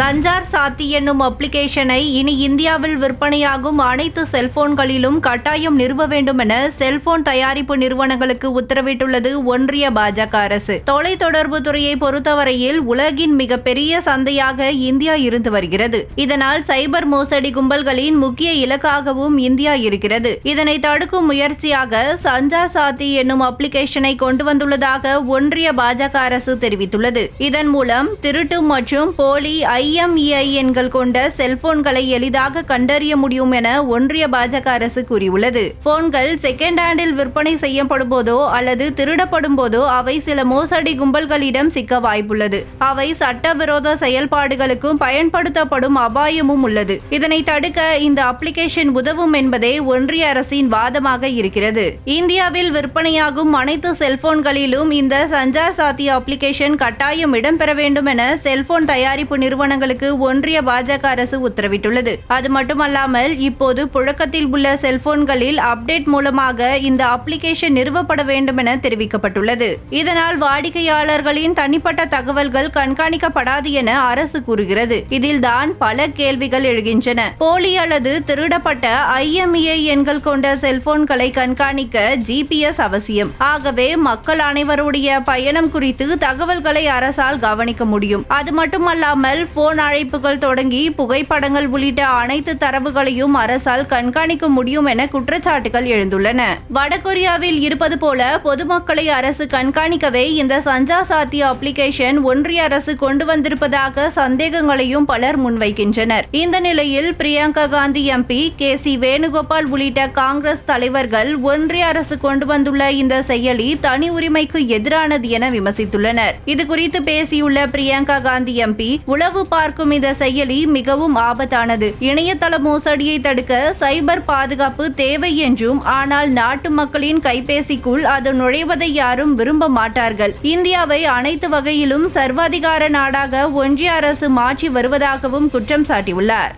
சஞ்சார் சாத்தி என்னும் அப்ளிகேஷனை இனி இந்தியாவில் விற்பனையாகும் அனைத்து செல்போன்களிலும் கட்டாயம் நிறுவ வேண்டும் என செல்போன் தயாரிப்பு நிறுவனங்களுக்கு உத்தரவிட்டுள்ளது ஒன்றிய பாஜக அரசு. தொலைத்தொடர்பு துறையை பொறுத்தவரையில் உலகின் மிகப்பெரிய சந்தையாக இந்தியா இருந்து வருகிறது. இதனால் சைபர் மோசடி கும்பல்களின் முக்கிய இலக்காகவும் இந்தியா இருக்கிறது. இதனை தடுக்கும் முயற்சியாக சஞ்சார் சாத்தி என்னும் அப்ளிகேஷனை கொண்டு வந்துள்ளதாக ஒன்றிய பாஜக அரசு தெரிவித்துள்ளது. இதன் மூலம் திருட்டு மற்றும் போலி ஐ ஐஎம்இஐ எண்கள் கொண்ட செல்போன்களை எளிதாக கண்டறிய முடியும் என ஒன்றிய பாஜக அரசு கூறியுள்ளது. போன்கள் செகண்ட் ஹேண்டில் விற்பனை செய்யப்படும் போதோ அல்லது திருடப்படும் போதோ அவை சில மோசடி கும்பல்களிடம் சிக்க வாய்ப்புள்ளது. அவை சட்டவிரோத செயல்பாடுகளுக்கும் பயன்படுத்தப்படும் அபாயமும் உள்ளது. இதனை தடுக்க இந்த அப்ளிகேஷன் உதவும் என்பதே ஒன்றிய அரசின் வாதமாக இருக்கிறது. இந்தியாவில் விற்பனையாகும் அனைத்து செல்போன்களிலும் இந்த சஞ்சார் சாத்திய அப்ளிகேஷன் கட்டாயம் இடம்பெற வேண்டும் என செல்போன் தயாரிப்பு நிறுவனங்கள் நிறுவனங்களுக்கு ஒன்றிய பாஜக அரசு உத்தரவிட்டுள்ளது. அது மட்டுமல்லாமல் இப்போது புழக்கத்தில் உள்ள செல்போன்களில் அப்டேட் மூலமாக இந்த அப்ளிகேஷன் நிறுவப்பட வேண்டும் என தெரிவிக்கப்பட்டுள்ளது. இதனால் வாடிக்கையாளர்களின் தனிப்பட்ட தகவல்கள் கண்காணிக்கப்படாது என அரசு கூறுகிறது. இதில் தான் பல கேள்விகள் எழுகின்றன. போலி அல்லது திருடப்பட்ட ஐஎம்இஐ எண்கள் கொண்ட செல்போன்களை கண்காணிக்க ஜிபிஎஸ் அவசியம். ஆகவே மக்கள் அனைவருடைய பயணம் குறித்து தகவல்களை அரசால் கவனிக்க முடியும். அது மட்டுமல்லாமல் போன் அழைப்புகள் தொடங்கி புகைப்படங்கள் உள்ளிட்ட அனைத்து தரவுகளையும் அரசால் கண்காணிக்க முடியும் என குற்றச்சாட்டுகள் எழுந்துள்ளன. வடகொரியாவில் இருப்பது போல பொதுமக்களை அரசு கண்காணிக்கவே இந்த சஞ்சா சாத்தி அப்ளிகேஷன் ஒன்றிய அரசு கொண்டு வந்திருப்பதாக சந்தேகங்களையும் பலர் முன்வைக்கின்றனர். இந்த நிலையில் Priyanka Gandhi MP K C Venugopal உள்ளிட்ட காங்கிரஸ் தலைவர்கள் ஒன்றிய அரசு கொண்டு வந்துள்ள இந்த செயலி தனி உரிமைக்கு எதிரானது என விமர்சித்துள்ளனர். இதுகுறித்து பேசியுள்ள பிரியங்கா காந்தி எம்பி உளவு பார்க்கும் இந்த செயலி மிகவும் ஆபத்தானது. இணையதள மோசடியை தடுக்க சைபர் பாதுகாப்பு தேவை என்றும் ஆனால் நாட்டு மக்களின் கைபேசிக்குள் அது நுழைவதை யாரும் விரும்ப மாட்டார்கள். இந்தியாவை அனைத்து வகையிலும் சர்வாதிகார நாடாக ஒன்றிய அரசு மாற்றி வருவதாகவும் குற்றம் சாட்டியுள்ளார்.